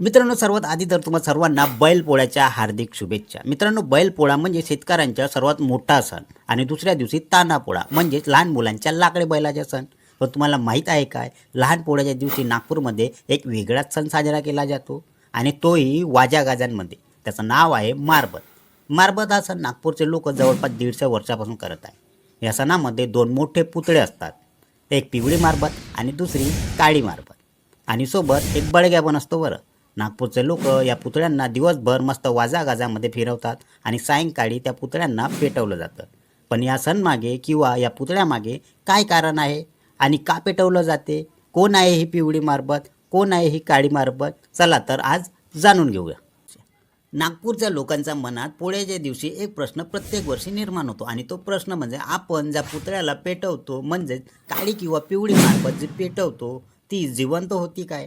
मित्रांनो सर्वात आधी तर तुम्हा सर्वांना बैलपोळ्याच्या हार्दिक शुभेच्छा. मित्रांनो बैलपोळा म्हणजे शेतकऱ्यांचा सर्वात मोठा सण आणि दुसऱ्या दिवशी तानापोळा म्हणजेच लहान मुलांच्या लाकडे बैलाचा सण. पण तुम्हाला माहीत आहे काय? लहान पोळ्याच्या दिवशी नागपूरमध्ये एक वेगळाच सण साजरा केला जातो आणि तोही वाजा गाजांमध्ये. त्याचं नाव आहे मारबत. मारबत हा सण नागपूरचे लोक जवळपास दीडशे वर्षापासून करत आहे. या सणामध्ये दोन मोठे पुतळे असतात. एक पिवळी मारबत आणि दुसरी काळी मारबत. आणि सोबत एक बळग्या पण असतो बरं. नागपूरचे लोक या पुतळ्यांना दिवसभर मस्त वाजागाजामध्ये फिरवतात आणि सायंकाळी त्या पुतळ्यांना पेटवलं जातं. पण या सणमागे किंवा या पुतळ्यामागे काय कारण आहे? आणि का पेटवलं जाते? कोण आहे ही पिवळी मारबत? कोण आहे ही काळी मारबत? चला तर आज जाणून घेऊया. नागपूरच्या लोकांच्या मनात पोळ्याच्या दिवशी एक प्रश्न प्रत्येक वर्षी निर्माण होतो आणि तो प्रश्न म्हणजे आपण ज्या पुतळ्याला पेटवतो म्हणजेच काळी किंवा पिवळी मार्फत जी पेटवतो ती जिवंत होती काय?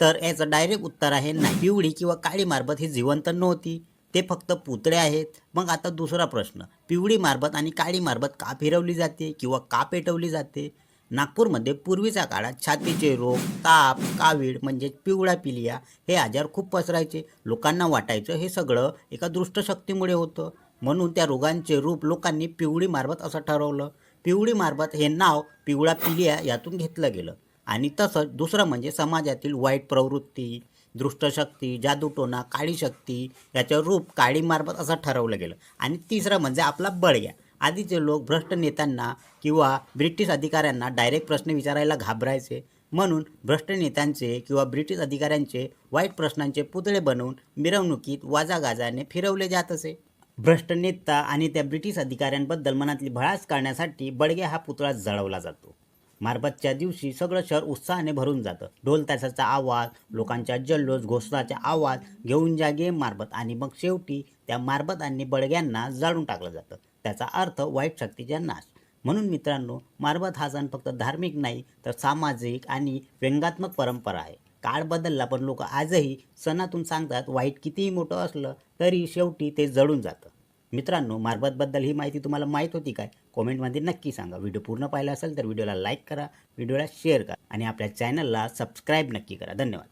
तर याचं डायरेक्ट उत्तर आहे नाही. पिवळी किंवा काळी मारबत ही जिवंत नव्हती. ते फक्त पुतळे आहेत. मग आता दुसरा प्रश्न. पिवळी मारबत आणि काळी मारबत का फिरवली जाते किंवा का पेटवली जाते? नागपूरमध्ये पूर्वीच्या काळात छातीचे रोग ताप कावीळ म्हणजेच पिवळा पिलिया हे आजार खूप पसरायचे. लोकांना वाटायचं हे सगळं एका दृष्टशक्तीमुळे होतं. म्हणून त्या रोगांचे रूप लोकांनी पिवळी मारबत असं ठरवलं. पिवळी मारबत हे नाव पिवळा पिलिया यातून घेतलं गेलं. आणि तसंच दुसरं म्हणजे समाजातील वाईट प्रवृत्ती दृष्टशक्ती जादूटोना काळी शक्ती याचं रूप काळी असं ठरवलं गेलं. आणि तिसरं म्हणजे आपला बळग्या आधीचे लोक भ्रष्ट नेत्यांना किंवा ब्रिटिश अधिकाऱ्यांना डायरेक्ट प्रश्न विचारायला घाबरायचे. म्हणून भ्रष्ट नेत्यांचे किंवा ब्रिटिश अधिकाऱ्यांचे वाईट प्रश्नांचे पुतळे बनवून मिरवणुकीत वाजागाजाने फिरवले जात असे. भ्रष्ट नेता आणि त्या ब्रिटिश अधिकाऱ्यांबद्दल मनातली भळास करण्यासाठी बडगे हा पुतळा जळवला जातो. मारबतच्या दिवशी सगळं शहर उत्साहाने भरून जातं. ढोल तासाचा आवाज लोकांच्या जल्लोष घोषणाचा आवाज घेऊन जा गेम मारबत आणि मग शेवटी त्या मारबत आणि बडग्यांना जाळून टाकलं जातं. त्याचा अर्थ वाईट शक्तीचा नाश. म्हणून मित्रांनो मारबत हा सण फक्त धार्मिक नाही तर सामाजिक आणि व्यंगात्मक परंपरा आहे. काळ बदलला पण लोक आजही सणातून सांगतात वाईट कितीही मोठं असलं तरी शेवटी ते जळून जातं. मित्रांनो मारबतबद्दल ही माहिती तुम्हाला माहीत होती काय? कॉमेंटमध्ये नक्की सांगा. व्हिडिओ पूर्ण पाहिला असेल तर व्हिडिओला लाईक करा व्हिडिओला शेअर करा आणि आपल्या चॅनलला सबस्क्राईब नक्की करा. धन्यवाद.